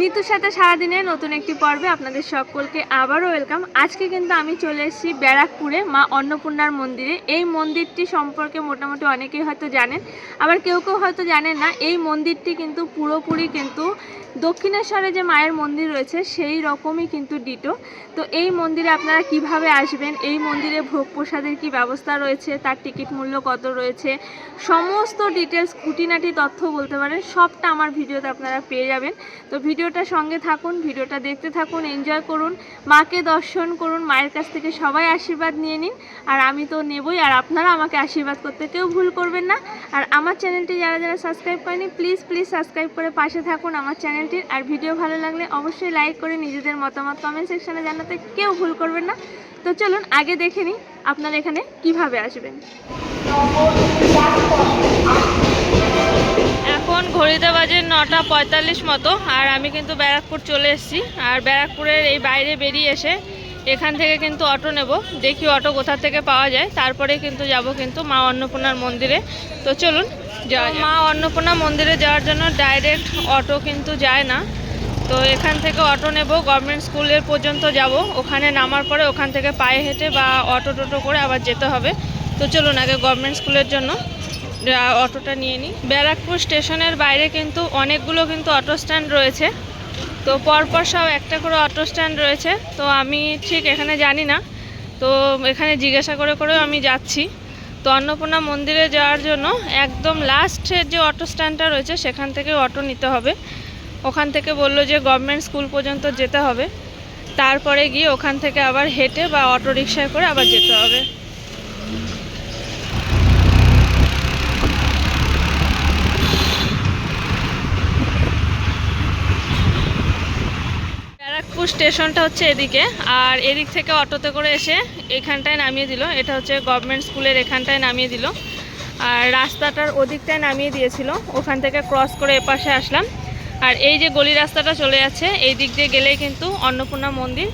নিতুর সাথে সারাদিনে নতুন একটি পর্বে আপনাদের সকলকে আবারও ওয়েলকাম আজকে কিন্তু আমি চলে এসেছি ব্যারাকপুরে, মা অন্নপূর্ণার মন্দিরে। এই মন্দিরটি সম্পর্কে মোটামুটি অনেকেই হয়তো জানেন, আবার কেউ কেউ হয়তো জানেন না, এই মন্দিরটি কিন্তু পুরোপুরি কিন্তু দক্ষিণেশ্বরে যে মায়ের মন্দির রয়েছে, সেই রকমই কিন্তু ডিটো তো এই মন্দিরে আপনারা কীভাবে আসবেন, এই মন্দিরে ভোগ প্রসাদের কী ব্যবস্থা রয়েছে, তার টিকিট মূল্য কত রয়েছে, সমস্ত ডিটেলস খুঁটিনাটি তথ্য বলতে পারেন, সবটা আমার ভিডিওতে আপনারা পেয়ে যাবেন। তো ভিডিওটা সঙ্গে থাকুন, ভিডিওটা দেখতে থাকুন এনজয় করুন, মাকে দর্শন করুন, মায়ের কাছ থেকে সবাই আশীর্বাদ নিয়ে নিন। আর আমি তো নেবই, আর আপনারা আমাকে আশীর্বাদ করতে কেউ ভুল করবেন না। আর আমার চ্যানেলটি যারা যারা সাবস্ক্রাইব করেনি প্লিজ প্লিজ সাবস্ক্রাইব করে পাশে থাকুন আমার চ্যানেলটির আর ভিডিও ভালো লাগলে অবশ্যই লাইক করে নিজেদের মতামত কমেন্ট সেকশানে জানাতে কেউ ভুল করবেন না। তো চলুন আগে দেখে নিই আপনারা এখানে কীভাবে আসবেন। এখন ঘড়িতে বাজে নটা পঁয়তাল্লিশ মতো আর আমি কিন্তু ব্যারাকপুর চলে এসেছি। আর ব্যারাকপুরের এই বাইরে বেরিয়ে এসে এখান থেকে কিন্তু অটো নেব দেখি অটো কোথা থেকে পাওয়া যায়। তারপরে কিন্তু যাব কিন্তু মা অন্নপূর্ণার মন্দিরে। তো চলুন যাওয়া মা অন্নপূর্ণা মন্দিরে যাওয়ার জন্য ডাইরেক্ট অটো কিন্তু যায় না। তো এখান থেকে অটো নেব গভর্নমেন্ট স্কুলের পর্যন্ত যাব। ওখানে নামার পরে ওখান থেকে পায়ে হেঁটে বা অটো টোটো করে আবার যেতে হবে। তো চলুন আগে গভর্নমেন্ট স্কুলের জন্য। অটোটা নিয়ে নিই। ব্যারাকপুর স্টেশনের বাইরে কিন্তু অনেকগুলো কিন্তু অটো স্ট্যান্ড রয়েছে। তো পরপর সব একটা করে অটো স্ট্যান্ড রয়েছে। তো আমি ঠিক এখানে জানি না। তো এখানে জিজ্ঞাসা করে করেও আমি যাচ্ছি। তো অন্নপূর্ণা মন্দিরে যাওয়ার জন্য একদম লাস্টের যে অটো স্ট্যান্ডটা রয়েছে, সেখান থেকে অটো নিতে হবে। ওখান থেকে বলল যে গভর্নমেন্ট স্কুল পর্যন্ত যেতে হবে। তারপরে গিয়ে ওখান থেকে আবার হেঁটে বা অটো রিক্সায় করে আবার যেতে হবে ব্যারাকপুর স্টেশনটা হচ্ছে এদিকে, আর এদিক থেকে অটোতে করে এসে এখানটায় নামিয়ে দিল। এটা হচ্ছে গভর্নমেন্ট স্কুলের এখানটায় নামিয়ে দিল। আর রাস্তাটার ওদিকটায় নামিয়ে দিয়েছিল। ওখান থেকে ক্রস করে এপাশে আসলাম। আর এই যে গলি রাস্তাটা চলে যাচ্ছে, এই দিক দিয়ে গেলেই কিন্তু অন্নপূর্ণা মন্দির।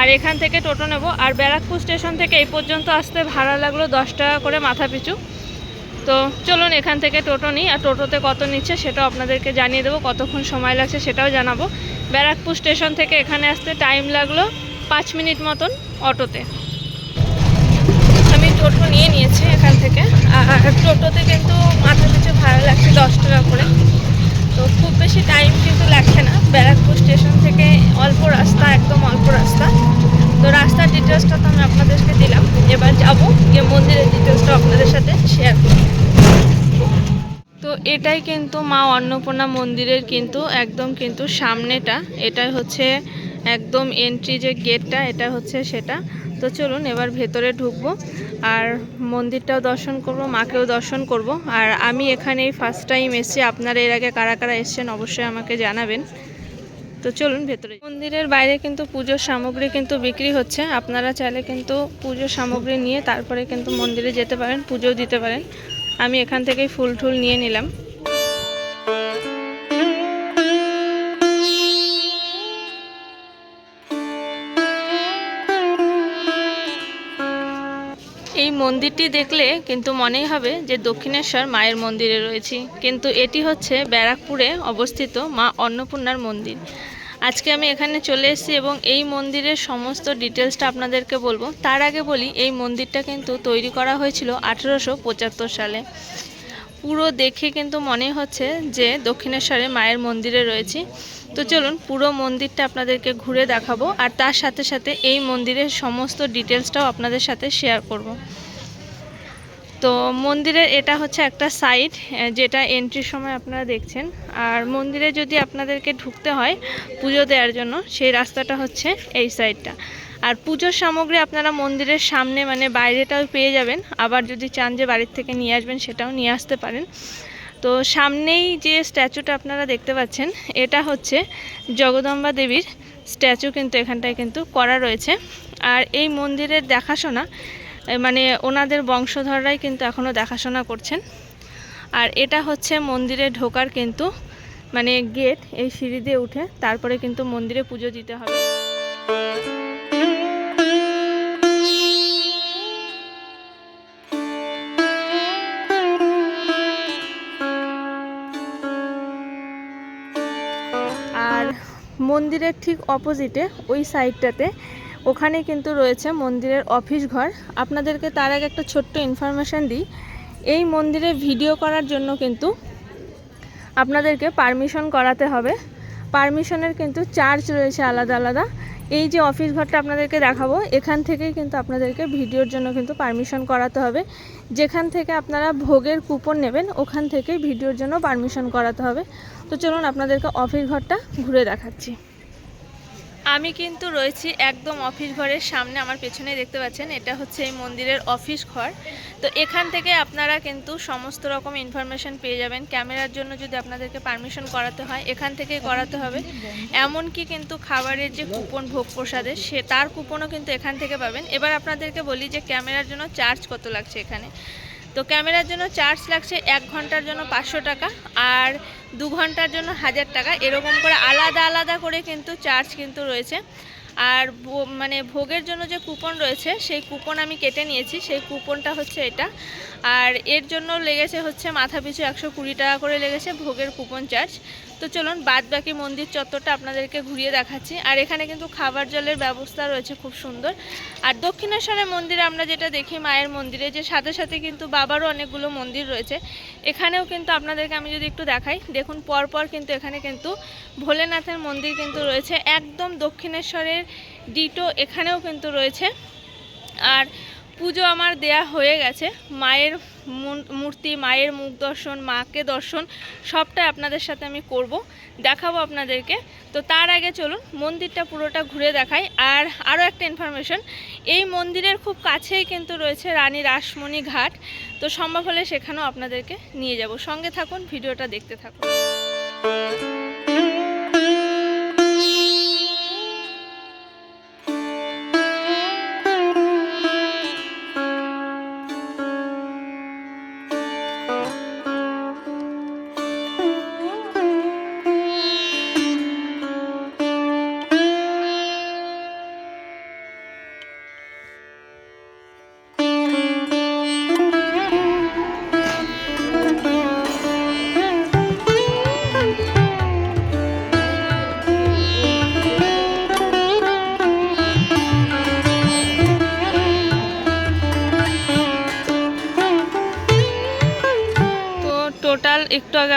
আর এখান থেকে টোটো নেব। আর ব্যারাকপুর স্টেশন থেকে এই পর্যন্ত আসতে ভাড়া লাগল দশ টাকা করে মাথা পিছু। তো চলুন এখান থেকে টোটো নিই। আর টোটোতে কত নিচ্ছে সেটাও আপনাদেরকে জানিয়ে দেবো। কতক্ষণ সময় লাগছে সেটাও জানাব। ব্যারাকপুর স্টেশন থেকে এখানে আসতে টাইম লাগল পাঁচ মিনিট মতন অটোতে। আমি টোটো নিয়ে নিয়েছি এখান থেকে। আর টোটোতে কিন্তু মাথা পিছু ভাড়া লাগছে দশ টাকা করে। তো খুব বেশি টাইম কিন্তু লাগছে না। ব্যারাকপুর স্টেশন থেকে অল্প রাস্তা, একদম অল্প রাস্তা। তো রাস্তার ডিটেলসটা তো আমি আপনাদেরকে দিলাম। এবার যাব গিয়ে মন্দিরের ডিটেলসটা আপনাদের সাথে শেয়ার করব। তো এটাই কিন্তু মা অন্নপূর্ণা মন্দিরের কিন্তু একদম কিন্তু সামনেটা। এটাই হচ্ছে একদম এন্ট্রি যে গেটটা এটা হচ্ছে সেটা। তো চলুন এবার ভেতরে ঢুকবো আর মন্দিরটাও দর্শন করব, মাকেও দর্শন করব। আর আমি এখানেই ফার্স্ট টাইম এসেছি, আপনারা এর আগে কারা কারা এসছেন অবশ্যই আমাকে জানাবেন। তো চলুন ভেতরে। মন্দিরের বাইরে কিন্তু পুজোর সামগ্রী কিন্তু বিক্রি হচ্ছে। আপনারা চাইলে কিন্তু পুজোর সামগ্রী নিয়ে তারপরে কিন্তু মন্দিরে যেতে পারেন, পুজোও দিতে পারেন। আমি এখান থেকেই ফুল টুল নিয়ে নিলাম। এই মন্দিরটি দেখলে কিন্তু মনেই হবে যে দক্ষিণেশ্বর মায়ের মন্দিরে রয়েছি। কিন্তু এটি হচ্ছে ব্যারাকপুরে অবস্থিত মা অন্নপূর্ণার মন্দির। আজকে আমি এখানে চলে এসেছি এবং এই মন্দিরের সমস্ত ডিটেলসটা আপনাদেরকে বলব। তার আগে বলি, এই মন্দিরটা কিন্তু তৈরি করা হয়েছিল আঠেরোশো পঁচাত্তর সালে। পুরো দেখে কিন্তু মনে হচ্ছে যে দক্ষিণেশ্বরে মায়ের মন্দিরে রয়েছি। তো চলুন, পুরো মন্দিরটা আপনাদেরকে ঘুরে দেখাবো আর তার সাথে সাথে এই মন্দিরের সমস্ত ডিটেলসটাও আপনাদের সাথে শেয়ার করব। তো মন্দিরের এটা হচ্ছে একটা সাইড যেটা এন্ট্রির সময় আপনারা দেখছেন। আর মন্দিরে যদি আপনাদেরকে ঢুকতে হয় পুজো দেওয়ার জন্য, সেই রাস্তাটা হচ্ছে এই সাইডটা আর পুজোর সামগ্রী আপনারা মন্দিরের সামনে মানে বাইরেটাও পেয়ে যাবেন। আবার যদি চান যে বাড়ির থেকে নিয়ে আসবেন, সেটাও নিয়ে আসতে পারেন। তো সামনেই যে স্ট্যাচুটা আপনারা দেখতে পাচ্ছেন, এটা হচ্ছে জগদম্বা দেবীর স্ট্যাচু কিন্তু এখানটায় কিন্তু করা রয়েছে। আর এই মন্দিরের দেখাশোনা মানে ওনাদের বংশধররাই কিন্তু এখনও দেখাশোনা করছেন। আর এটা হচ্ছে মন্দিরে ঢোকার কিন্তু মানে গেট এই সিঁড়ি দিয়ে উঠে, তারপরে কিন্তু মন্দিরে পুজো দিতে হবে। আর মন্দিরের ঠিক অপোজিটে ওই সাইডটাতে ওখানে কিন্তু রয়েছে মন্দিরের অফিস ঘর। আপনাদেরকে তার আগে একটা ছোট্ট ইনফরমেশান দিই। এই মন্দিরে ভিডিও করার জন্য কিন্তু আপনাদেরকে পারমিশন করাতে হবে। পারমিশনের কিন্তু চার্জ রয়েছে আলাদা আলাদা। এই যে অফিস ঘরটা আপনাদেরকে দেখাবো, এখান থেকেই কিন্তু আপনাদেরকে ভিডিওর জন্য কিন্তু পারমিশন করাতে হবে। যেখান থেকে আপনারা ভোগের কুপন নেবেন, ওখান থেকেই ভিডিওর জন্য পারমিশন করাতে হবে। তো চলুন আপনাদেরকে অফিস ঘরটা ঘুরে দেখাচ্ছি। আমি কিন্তু রয়েছি একদম অফিস ঘরের সামনে, আমার পেছনে দেখতে পাচ্ছেন, এটা হচ্ছে এই মন্দিরের অফিস ঘর। তো এখান থেকে আপনারা কিন্তু সমস্ত রকম ইনফরমেশন পেয়ে যাবেন। ক্যামেরার জন্য যদি আপনাদেরকে পারমিশন করাতে হয়, এখান থেকেই করাতে হবে। এমনকি কিন্তু খাবারের যে কুপন ভোগ প্রসাদের, সে তার কুপনও কিন্তু এখান থেকে পাবেন। এবার আপনাদেরকে বলি যে, ক্যামেরার জন্য চার্জ কত লাগছে এখানে? তো ক্যামেরার জন্য চার্জ লাগছে এক ঘণ্টার জন্য পাঁচশো টাকা আর দু ঘণ্টার জন্য হাজার টাকা। এরকম করে আলাদা আলাদা করে কিন্তু চার্জ কিন্তু রয়েছে। আর মানে ভোগের জন্য যে কুপন রয়েছে, সেই কুপন আমি কেটে নিয়েছি। সেই কুপনটা হচ্ছে এটা। আর এর জন্য লেগেছে হচ্ছে মাথা পিছু একশো কুড়ি টাকা করে লেগেছে ভোগের কুপন চার্জ। তো চলুন বাদ বাকি মন্দির চত্বরটা আপনাদেরকে ঘুরিয়ে দেখাচ্ছি। আর এখানে কিন্তু খাবার জলের ব্যবস্থা রয়েছে খুব সুন্দর। আর দক্ষিণেশ্বরের মন্দিরে আমরা যেটা দেখি, মায়ের মন্দিরে, যে সাথে সাথে কিন্তু বাবারও অনেকগুলো মন্দির রয়েছে। এখানেও কিন্তু আপনাদেরকে আমি যদি একটু দেখাই, দেখুন পরপর কিন্তু এখানে কিন্তু ভোলেনাথের মন্দির কিন্তু রয়েছে। একদম দক্ষিণেশ্বরের ডিটো এখানেও কিন্তু রয়েছে। আর পুজো আমার দেয়া হয়ে গেছে। মায়ের মূর্তি, মায়ের মুখ দর্শন, মাকে দর্শন, সবটাই আপনাদের সাথে আমি করব, দেখাবো আপনাদেরকে। তো তার আগে চলুন, মন্দিরটা পুরোটা ঘুরে দেখাই। আর আরও একটা ইনফরমেশন এই মন্দিরের খুব কাছেই কিন্তু রয়েছে রানী রাসমণি ঘাট। তো সম্ভব হলে সেখানেও আপনাদেরকে নিয়ে যাব। সঙ্গে থাকুন, ভিডিওটা দেখতে থাকুন।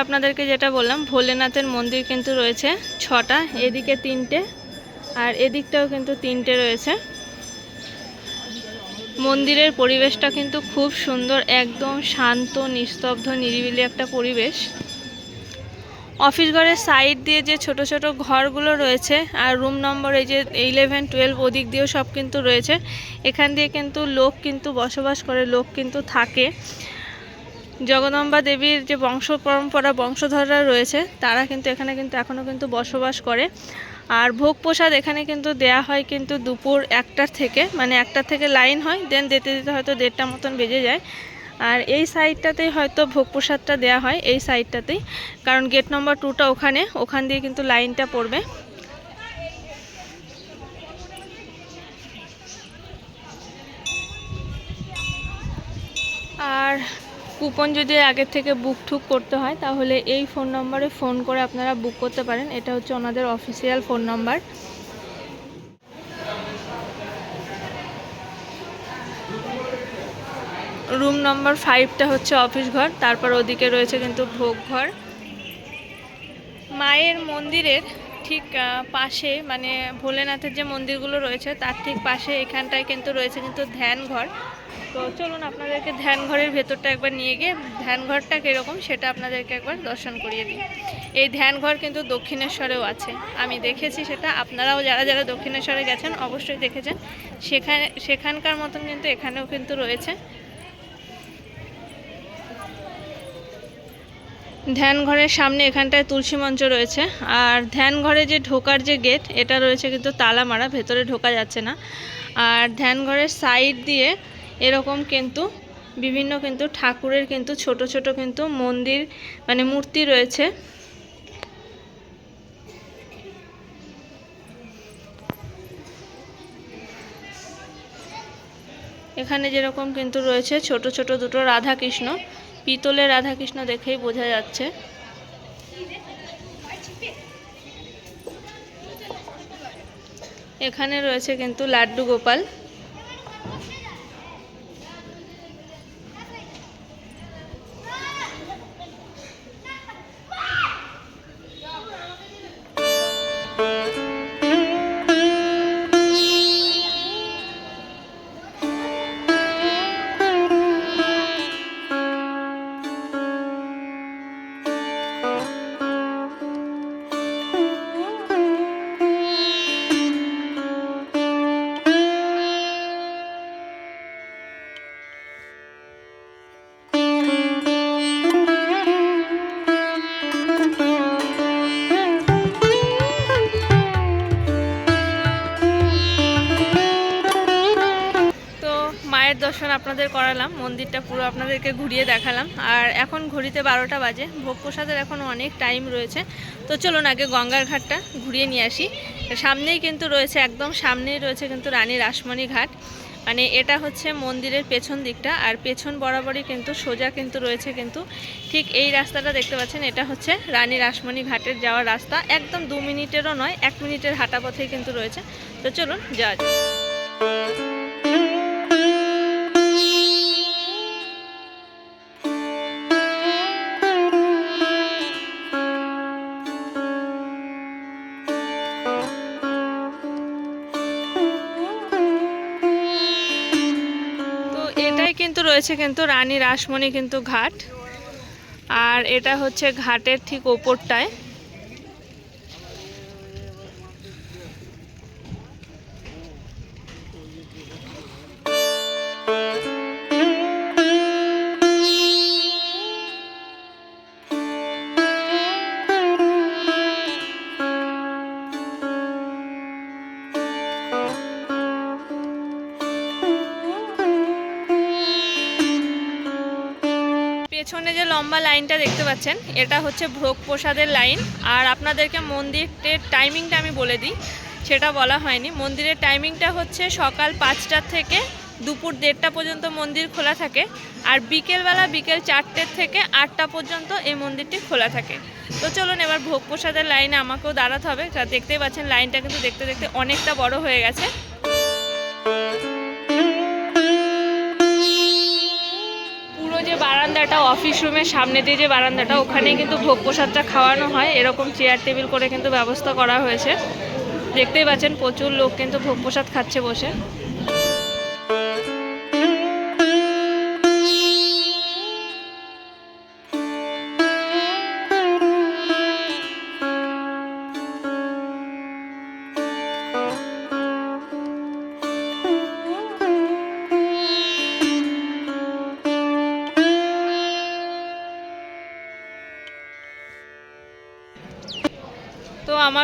আপনাদেরকে যেটা বললাম, ভোলেনাথের মন্দির কিন্তু রয়েছে ছটা, এদিকে তিনটে আর এদিকটাও কিন্তু তিনটে রয়েছে। মন্দিরের পরিবেশটা কিন্তু খুব সুন্দর, একদম শান্ত, নিস্তব্ধ, নিরিবিলি একটা পরিবেশ। অফিস ঘরের সাইড দিয়ে যে ছোট ছোট ঘরগুলো রয়েছে আর রুম নম্বর এই যে ইলেভেন টুয়েলভ ওদিক দিয়েও সব কিন্তু রয়েছে। এখান দিয়ে কিন্তু লোক কিন্তু বসবাস করে, লোক কিন্তু থাকে। জগদম্বা দেবীর যে বংশ পরম্পরা, বংশধররা রয়েছে, তারা কিন্তু এখানে কিন্তু এখনও কিন্তু বসবাস করে। আর ভোগ প্রসাদ এখানে কিন্তু দেয়া হয় কিন্তু দুপুর একটার থেকে মানে একটার থেকে লাইন হয়, দেন দিতে দিতে হয়তো দেড়টা মতন বেজে যায়। আর এই সাইডটাতেই হয়তো ভোগ প্রসাদটা দেওয়া হয়, এই সাইডটাতেই। কারণ গেট নম্বর টুটা ওখানে, ওখান দিয়ে কিন্তু লাইনটা পড়বে। আর কুপন যদি আগের থেকে বুক ঠুক করতে হয়, তাহলে এই ফোন নম্বরে ফোন করে আপনারা বুক করতে পারেন। এটা হচ্ছে ওনাদের official phone number room number ফাইভটা হচ্ছে অফিস ঘর, তারপর ওদিকে রয়েছে কিন্তু ভোগ ঘর। মায়ের মন্দিরের ঠিক পাশে মানে ভোলেনাথের যে মন্দিরগুলো রয়েছে, তার ঠিক পাশে এখানটায় কিন্তু রয়েছে কিন্তু ধ্যান ঘর। তো চলুন আপনাদেরকে ধ্যান ঘরের ভেতরটা একবার নিয়ে গিয়ে ধ্যান ঘরটা কীরকম সেটা আপনাদেরকে একবার দর্শন করিয়ে দিই। এই ধ্যান ঘর কিন্তু দক্ষিণেশ্বরেও আছে। আমি দেখেছি সেটা, আপনারাও যারা যারা দক্ষিণেশ্বরে গেছেন অবশ্যই দেখেছেন। সেখানে, সেখানকার মতন কিন্তু এখানেও কিন্তু রয়েছে। ধ্যান ঘরের সামনে এখানটায় তুলসী মঞ্চ রয়েছে। আর ধ্যান ঘরে যে ঢোকার যে গেট, এটা রয়েছে কিন্তু তালা মারা ভেতরে ঢোকা যাচ্ছে না। আর ধ্যান ঘরের সাইড দিয়ে এরকম কিন্তু, বিভিন্ন কিন্তু ঠাকুরের কিন্তু ছোট ছোট কিন্তু মন্দির মানে মূর্তি রয়েছে। এখানে যেরকম কিন্তু রয়েছে ছোট ছোট দুটো রাধা কৃষ্ণ পিতলের রাধা কৃষ্ণ দেখেই বোঝা যাচ্ছে। এখানে রয়েছে কিন্তু লাড্ডু গোপাল। আপনাদের করালাম, মন্দিরটা পুরো আপনাদেরকে ঘুরিয়ে দেখালাম। আর এখন ঘড়িতে বারোটা বাজে ভোগ প্রসাদের এখন অনেক টাইম রয়েছে। তো চলুন আগে গঙ্গার ঘাটটা ঘুরিয়ে নিয়ে আসি। সামনেই কিন্তু রয়েছে, একদম সামনেই রয়েছে কিন্তু রানী রাসমণি ঘাট। মানে এটা হচ্ছে মন্দিরের পেছন দিকটা, আর পেছন বরাবরই কিন্তু সোজা কিন্তু রয়েছে কিন্তু ঠিক এই রাস্তাটা দেখতে পাচ্ছেন, এটা হচ্ছে রানী রাসমণি ঘাটের যাওয়ার রাস্তা। একদম দু মিনিটেরও নয়, এক মিনিটের হাঁটা পথেই কিন্তু রয়েছে। তো চলুন যাওয়া রয়েছে কিন্তু রানী রাসমণি কিন্তু ঘাট। আর এটা হচ্ছে ঘাটের ঠিক ওপরটায়। লম্বা লাইনটা দেখতে পাচ্ছেন। এটা হচ্ছে ভোগ প্রসাদের লাইন। আর আপনাদেরকে মন্দিরের টাইমিংটা আমি বলে দিই। সেটা বলা হয়নি। মন্দিরের টাইমিংটা হচ্ছে সকাল পাঁচটার থেকে দুপুর দেড়টা পর্যন্ত মন্দির খোলা থাকে। আর বিকেলবেলা বিকেল চারটের থেকে আটটা পর্যন্ত এই মন্দিরটি খোলা থাকে। তো চলুন এবার ভোগ প্রসাদের লাইনে আমাকেও দাঁড়াতে হবে। দেখতেই পাচ্ছেন, লাইনটা কিন্তু দেখতে দেখতে অনেকটা বড় হয়ে গেছে। বারান্দাটা অফিস রুমের সামনে দিয়ে যে বারান্দাটা, ওখানে কিন্তু ভোগ প্রসাদটা খাওয়ানো হয়। এরকম চেয়ার টেবিল করে কিন্তু ব্যবস্থা করা হয়েছে। দেখতেই পাচ্ছেন প্রচুর লোক কিন্তু ভোগ প্রসাদ খাচ্ছে বসে।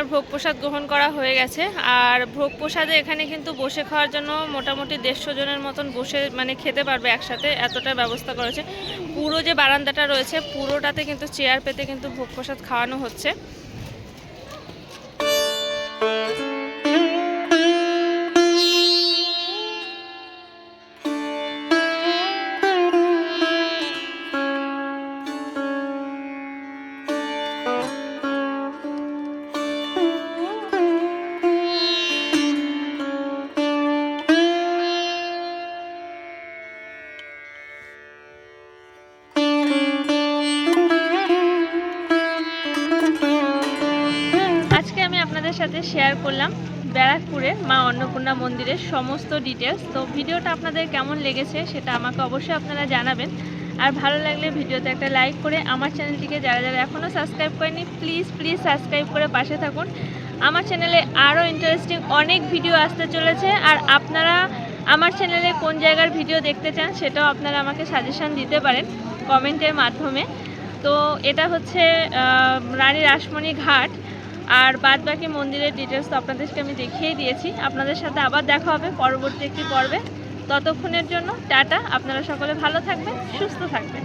আমার ভোগ প্রসাদ গ্রহণ করা হয়ে গেছে। আর ভোগ প্রসাদে এখানে কিন্তু বসে খাওয়ার জন্য মোটামুটি দেড়শো জনের মতন বসে মানে খেতে পারবে একসাথে, এতটা ব্যবস্থা করেছে পুরো যে বারান্দাটা রয়েছে, পুরোটাতে কিন্তু চেয়ার পেতে কিন্তু ভোগ প্রসাদ খাওয়ানো হচ্ছে। করলাম ব্যারাকপুরে মা অন্নপূর্ণা মন্দিরের সমস্ত ডিটেলস তো ভিডিওটা আপনাদের কেমন লেগেছে সেটা আমাকে অবশ্যই আপনারা জানাবেন। আর ভালো লাগলে ভিডিওতে একটা লাইক করে আমার চ্যানেলটিকে যারা যারা এখনও সাবস্ক্রাইব করেনি প্লিজ প্লিজ সাবস্ক্রাইব করে পাশে থাকুন। আমার চ্যানেলে আরও ইন্টারেস্টিং অনেক ভিডিও আসতে চলেছে। আর আপনারা আমার চ্যানেলে কোন জায়গার ভিডিও দেখতে চান সেটাও আপনারা আমাকে সাজেশন দিতে পারেন কমেন্টের মাধ্যমে। তো এটা হচ্ছে রানী রাসমণি ঘাট। আর বাদ বাকি মন্দিরের ডিটেলস তো আপনাদেরকে আমি দেখিয়ে দিয়েছি। আপনাদের সাথে আবার দেখা হবে পরবর্তী একটি পর্বে। ততক্ষণের জন্য টাটা, আপনারা সকলে ভালো থাকবেন, সুস্থ থাকবেন।